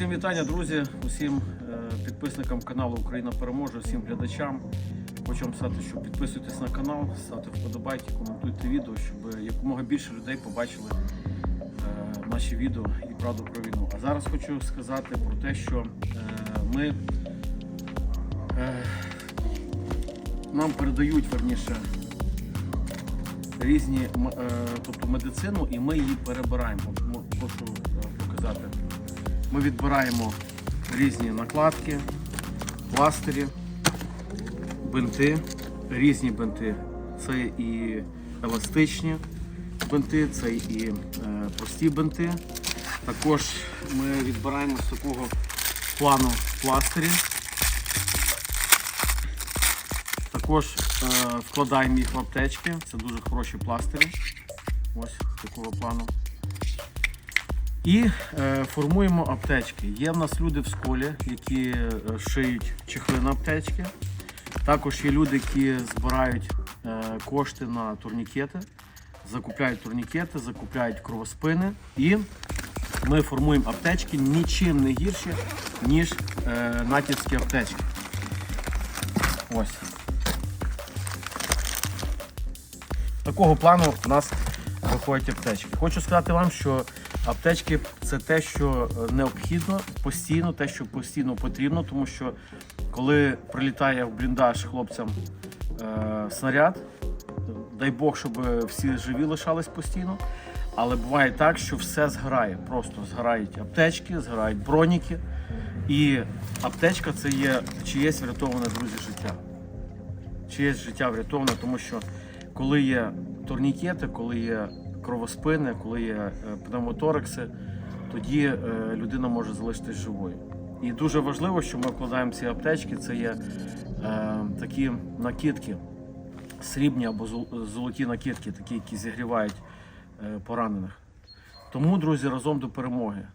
Усім вітання, друзі, усім е, підписникам каналу Україна переможе, усім глядачам. Хочу вам сказати, що підписуйтесь на канал, ставте вподобайки, коментуйте відео, щоб якомога більше людей побачили е, наші відео і правду про війну. А зараз хочу сказати про те, що е, ми нам передають верніше різні тобто медицину, і ми її перебираємо. Е, показати. Ми відбираємо різні накладки, пластирі, бинти, різні бинти. Це і еластичні бинти, це і е, прості бинти. Також ми відбираємо з такого плану пластирі. Також е, вкладаємо їх в аптечки. Це дуже хороші пластирі. Ось такого плану. І е, формуємо аптечки. Є в нас люди в школі, які е, шиють чехли на аптечки. Також є люди, які збирають е, кошти на турнікети, закупляють турнікети, закупляють кровоспини. І ми формуємо аптечки нічим не гірше, ніж е, натівські аптечки. Ось. Такого плану у нас виходять аптечки. Хочу сказати вам, що аптечки це те, що е, необхідно постійно, те, що постійно потрібно, тому що коли прилітає в бліндаж хлопцям е, снаряд, дай Бог, щоб всі живі лишались постійно. Але буває так, що все згорає. Просто згорають аптечки, згорають броніки. І аптечка це є чиєсь врятоване, друзі, життя чиєсь життя врятоване, тому що коли є турнікети, коли є кровоспини, коли є е, пневмоторекси, тоді е, людина може залишитись живою. І дуже важливо, що ми вкладаємо ці аптечки, це є е, такі накидки, срібні або золоті накидки, такі, які зігрівають поранених. Тому, друзі, разом до перемоги.